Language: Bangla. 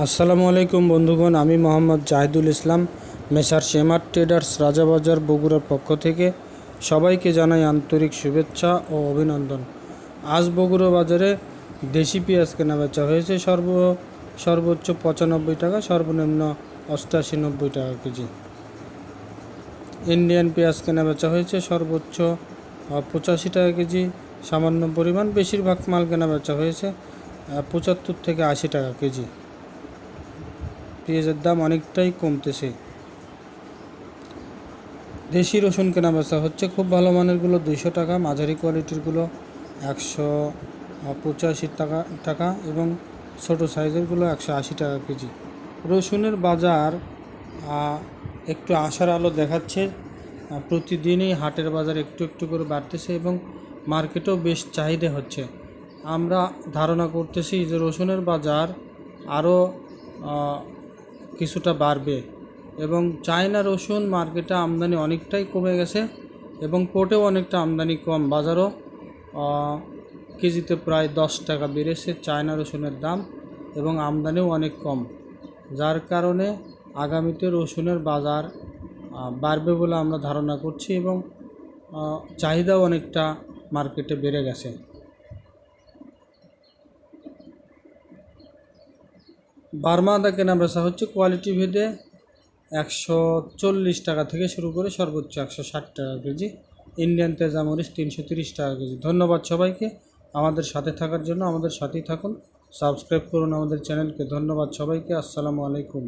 আসসালামু আলাইকুম বন্ধুগণ, আমি মোহাম্মদ জাহিদুল ইসলাম, মেসার শেমার ট্রেডার্স রাজাবাজার বগুড়ার পক্ষ থেকে সবাইকে জানাই আন্তরিক শুভেচ্ছা ও অভিনন্দন। আজ বগুড়া বাজারে দেশি পেঁয়াজ কেনা বেচা হয়েছে, সর্ব, সর্বোচ্চ পঁচানব্বই টাকা, সর্বনিম্ন অষ্টাশি নব্বই টাকা কেজি। ইন্ডিয়ান পেঁয়াজ কেনা বেচা হয়েছে, সর্বোচ্চ পঁচাশি টাকা কেজি, সামান্য পরিমাণ। বেশিরভাগ মাল কেনা বেচা হয়েছে, পঁচাত্তর থেকে আশি টাকা কেজি। পেঁয়াজের দাম অনেকটাই কমতেছে। দেশি রসুন কেনা বেচা হচ্ছে। খুব ভালো মানেরগুলো দুইশো টাকা। মাঝারি কোয়ালিটিরগুলো একশো পঁচাশি টাকা টাকা এবং ছোটো সাইজেরগুলো একশো আশি টাকা কেজি। রসুনের বাজার একটু আশার আলো দেখাচ্ছে। প্রতিদিনই হাটের বাজার একটু একটু করে বাড়তেছে এবং মার্কেটেও বেশ চাহিদা হচ্ছে। আমরা ধারণা করতেছি যে রসুনের বাজার আরও কিছুটা বাড়বে এবং চায়না রসুন মার্কেটে আমদানি অনেকটাই কমে গেছে এবং পোর্টেও অনেকটা আমদানি কম। বাজারও কেজিতে প্রায় দশ টাকা বেড়েছে চায়না রসুনের দাম এবং আমদানিও অনেক কম। যার কারণে আগামীতে রসুনের বাজার বাড়বে বলে আমরা ধারণা করছি এবং চাহিদাও অনেকটা মার্কেটে বেড়ে গেছে। বার্মা আদা কেনা বেচা হচ্ছে কোয়ালিটি ভেদে একশো চল্লিশ টাকা থেকে শুরু করে সর্বোচ্চ একশো ষাট টাকা কেজি। ইন্ডিয়ান তেজামরিচ তিনশো তিরিশ টাকা কেজি। ধন্যবাদ সবাইকে আমাদের সাথে থাকার জন্য। আমাদের সাথেই থাকুন। সাবস্ক্রাইব করুন আমাদের চ্যানেলকে। ধন্যবাদ সবাইকে। আসসালামু আলাইকুম।